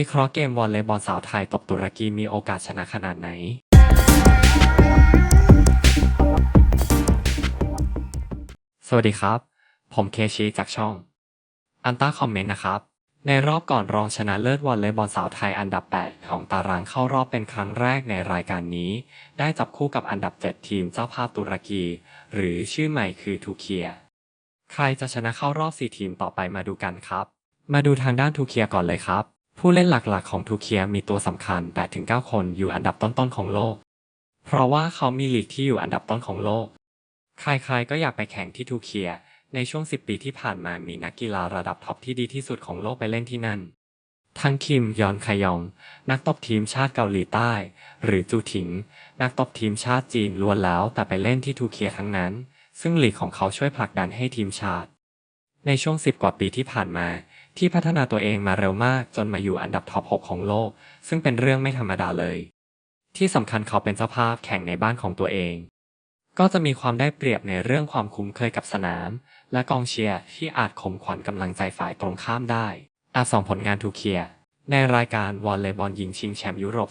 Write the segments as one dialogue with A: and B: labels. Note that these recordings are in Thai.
A: วิเคราะห์เกมวอลเลย์บอลสาวไทยตบตุรกีมีโอกาสชนะขนาดไหน สวัสดีครับ ผมเคชีจากช่อง อันต้าคอมเมนต์นะครับ ในรอบก่อนรองชนะเลิศวอลเลย์บอลสาวไทยอันดับ 8 ของตารางเข้ารอบเป็นครั้งแรกในรายการนี้ ได้จับคู่กับอันดับ 7 ทีมเจ้าภาพตุรกี หรือชื่อใหม่คือทูเคีย ใครจะชนะเข้ารอบ 4 ทีมต่อไปมาดูกันครับ มาดูทางด้านทูเคียก่อนเลยครับ ผู้เล่นหลักๆ ของทูเคียมีตัวสำคัญ 8-9 คนอยู่อันดับต้นๆ ของโลก เพราะว่าเขามีลีกที่อยู่อันดับต้นของโลก ใครๆ ก็อยากไปแข่งที่ทูเคีย ในช่วง 10 ปีที่ผ่านมามีนักกีฬาระดับท็อปที่ดีที่สุดของโลกไปเล่นที่นั่น ทั้งคิมยอนคยอง นักตบทีมชาติเกาหลีใต้ หรือจูถิง นักตบทีมชาติจีนล้วนแล้วแต่ไปเล่นที่ทูเคียทั้งนั้น ซึ่งลีกของเขาช่วยผลักดันให้ทีมชาติ ในช่วง 10 กว่าปีที่ผ่านมา ที่พัฒนาตัวเองมาเร็วมากจนมาอยู่อันดับท็อป 6 ของโลก ซึ่งเป็นเรื่องไม่ธรรมดาเลย ที่สำคัญเขาเป็นเจ้าภาพแข่งในบ้านของตัวเอง ก็จะมีความได้เปรียบในเรื่องความคุ้นเคยกับสนาม และกองเชียร์ที่อาจข่มขวัญกำลังใจฝ่ายตรงข้ามได้ อาจส่งผลงานทูเคียในรายการวอลเลย์บอลหญิงชิงแชมป์ยุโรป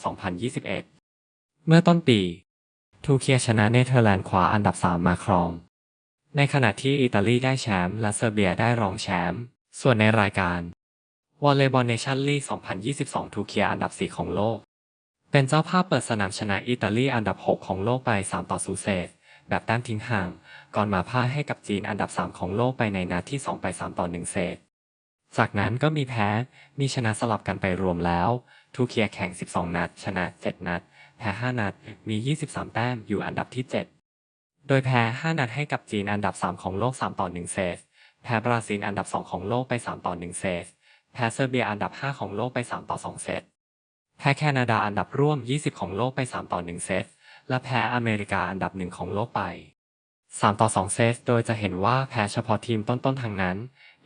A: 2021 เมื่อต้นปี ทูเคียชนะเนเธอร์แลนด์คว้าอันดับ 3 มาครอง ในขณะที่อิตาลีได้แชมป์และเซอร์เบียได้รองแชมป์ ส่วนในรายการวอลเลย์บอลเนชั่นลีก 2022 ทูเคียอันดับ 4 ของโลก เป็นเจ้าภาพเปิดสนามชนะอิตาลีอันดับ 6 ของโลกไป 3 ต่อ 0เซตแบบแต้มทิ้งห่าง ก่อนมาพ่ายให้กับจีนอันดับ 3 ของโลกไปในนัดที่ 2 ไป 3 ต่อ 1เซตจากนั้นก็มีแพ้ มีชนะสลับกันไปรวมแล้ว ทูเคียแข่ง 12 นัด ชนะ 7 นัด แพ้ 5 นัด มี 23 แต้ม อยู่อันดับที่ 7 โดยแพ้ 5 นัดให้กับจีนอันดับ 3 ของโลก 3 ต่อ 1เซต แพ้บราซิลอันดับ 2 ของโลกไป 3 ต่อ 1 เซต แพ้เซอร์เบียอันดับ 5 ของโลกไป 3 ต่อ 2 เซต แพ้แคนาดาอันดับร่วม 20 ของโลกไป 3 ต่อ 1 เซต และแพ้อเมริกาอันดับหนึ่งของโลกไป 3 ต่อ 2 เซต โดยจะเห็นว่าแพ้เฉพาะทีมต้นๆทางนั้น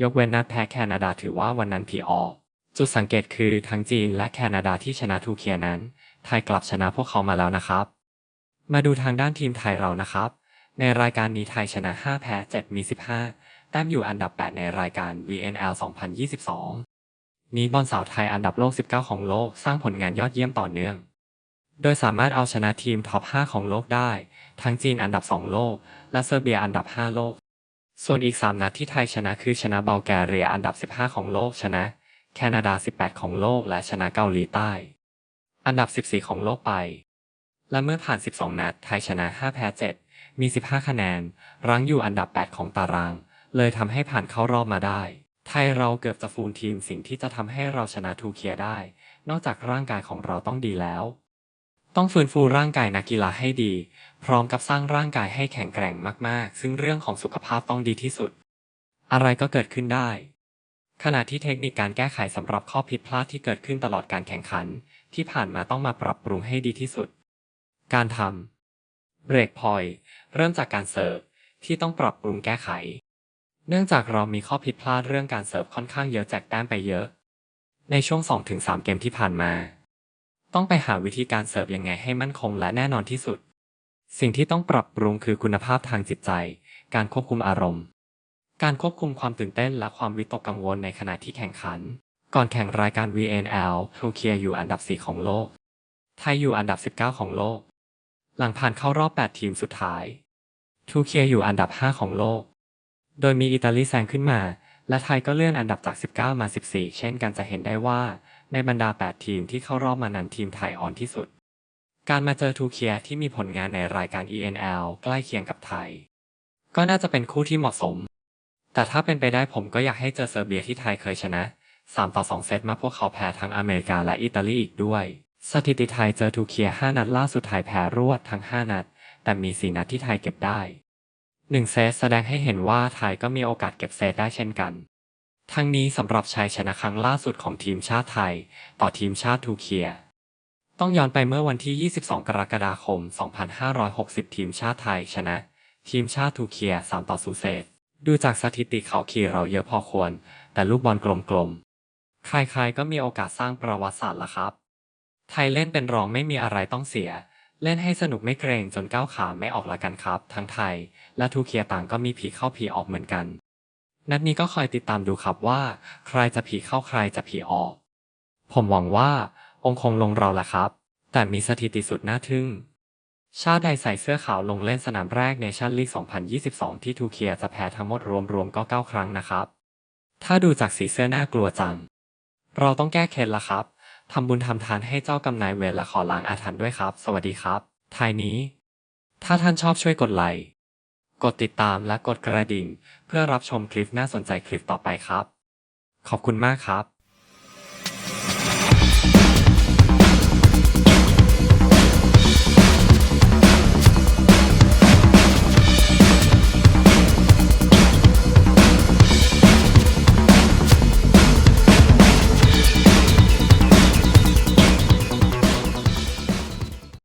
A: ยกเว้นนัดแพ้แคนาดาถือว่าวันนั้นผีออก จุดสังเกตคือทั้งจีนและแคนาดาที่ชนะทูเคียนั้น ไทยกลับชนะพวกเขามาแล้วนะครับ มาดูทางด้านทีมไทยเรานะครับ ในรายการนี้ไทยชนะ 5 แพ้ 7 มี 15 แต้มอยู่อันดับ 8 ในรายการ VNL 2022 นี้บอลสาวไทยอันดับโลก 19 ของโลกสร้างผลงานยอดเยี่ยมต่อเนื่อง โดยสามารถเอาชนะทีมท็อป 5 ของโลกได้ ทั้งจีนอันดับ 2 โลก และเซอร์เบียอันดับ 5 โลก ส่วนอีก 3 นัดที่ไทยชนะคือชนะเบลแกเรียอันดับ 15 ของโลกชนะ แคนาดา 18 ของโลก และชนะเกาหลีใต้ อันดับ 14 ของโลกไป และเมื่อผ่าน 12 นัดไทยชนะ 5 แพ้ 7 มี 15 คะแนน รั้งอยู่อันดับ 8 ของตาราง เลยทำให้ผ่านเข้ารอบมาได้ ไทยเราเกือบจะฟูลทีมสิ่งที่จะทำให้เราชนะทูเคียได้ นอกจากร่างกายของเราต้องดีแล้ว ต้องฟื้นฟูร่างกายนักกีฬาให้ดี พร้อมกับสร้างร่างกายให้แข็งแกร่งมากๆ ซึ่งเรื่องของสุขภาพต้องดีที่สุด อะไรก็เกิดขึ้นได้ ขณะที่เทคนิคการแก้ไขสำหรับข้อผิดพลาดที่เกิดขึ้นตลอดการแข่งขัน ที่ผ่านมาต้องมาปรับปรุงให้ดีที่สุด การทำเบรกพอยเริ่มจากการเสิร์ฟที่ต้องปรับปรุงแก้ไข เนื่องจากเรามีข้อผิดพลาดเรื่องการเสิร์ฟค่อนข้างเยอะแจกแต้มไปเยอะ ในช่วง 2-3 เกมที่ผ่านมา ต้องไปหาวิธีการเสิร์ฟยังไงให้มั่นคงและแน่นอนที่สุด สิ่งที่ต้องปรับปรุงคือคุณภาพทางจิตใจ การควบคุมอารมณ์ การควบคุมความตื่นเต้นและความวิตกกังวลในขณะที่แข่งขัน ก่อนแข่งรายการ VNL ทูเคียอยู่อันดับ 4 ของโลก ไทยอยู่อันดับ 19 ของโลก หลังผ่านเข้ารอบ 8 ทีมสุดท้ายทูเคียอยู่อันดับ 5 ของโลก โดยมีอิตาลีแซงขึ้นมา และไทยก็เลื่อนอันดับจาก 19 มา 14 เช่นกันจะเห็นได้ว่า ในบรรดา 8 ทีมที่เข้ารอบมานั้นทีมไทยอ่อนที่สุด การมาเจอทูเคียที่มีผลงานในรายการ ENL ใกล้เคียงกับไทย ก็น่าจะเป็นคู่ที่เหมาะสม แต่ถ้าเป็นไปได้ผมก็อยากให้เจอเซอร์เบียที่ไทยเคยชนะ 3 ต่อ 2 เซตมาพวกเขาแพ้ทั้งอเมริกาและอิตาลีอีกด้วยสถิติไทยเจอทูเคีย 5 นัดล่าสุดไทยแพ้รวดทั้ง 5 นัด แต่มี 4 นัดที่ไทยเก็บได้ 1เซตแสดงให้เห็นว่าไทยก็มีโอกาสเก็บเซตได้เช่นกัน ทั้งนี้สำหรับชัยชนะครั้งล่าสุดของทีมชาติไทย ต่อทีมชาติทูเคีย ต้องย้อนไปเมื่อวันที่ 22 กรกฎาคม 2560 ทีมชาติไทยชนะ ทีมชาติทูเคีย 3 ต่อ0เซตดูจากสถิติเขาขี่เราเยอะพอควร แต่ลูกบอลกลมๆ ใครๆก็มีโอกาสสร้างประวัติศาสตร์ละครับ ไทยเล่นเป็นรองไม่มีอะไรต้องเสีย เล่นให้สนุกไม่เกรงจนก้าวขาไม่ออกละกันครับ ทั้งไทย และทูเคียต่างก็มีผีเข้าผีออกเหมือนกัน นัดนี้ก็คอยติดตามดูครับว่า ใครจะผีเข้าใครจะผีออก ผมหวังว่าองค์คงลงเราแหละครับ แต่มีสถิติสุดน่าทึ่ง ชาติใดใส่เสื้อขาวลงเล่นสนามแรกในชั่นลีก 2022 ที่ทูเคียจะแพ้ทั้งหมดรวมๆก็9ครั้งนะครับ ถ้าดูจากสีเสื้อน่ากลัวจัง เราต้องแก้เคล็ดละครับ ทำบุญทำทานให้เจ้ากำนายเวรและขอล้างอาถรรพ์ด้วยครับ สวัสดีครับท้ายนี้ ถ้าท่านชอบช่วยกดไลค์กดติดตามและกดกระดิ่ง เพื่อรับชมคลิปน่าสนใจคลิปต่อไปครับ ขอบคุณมากครับ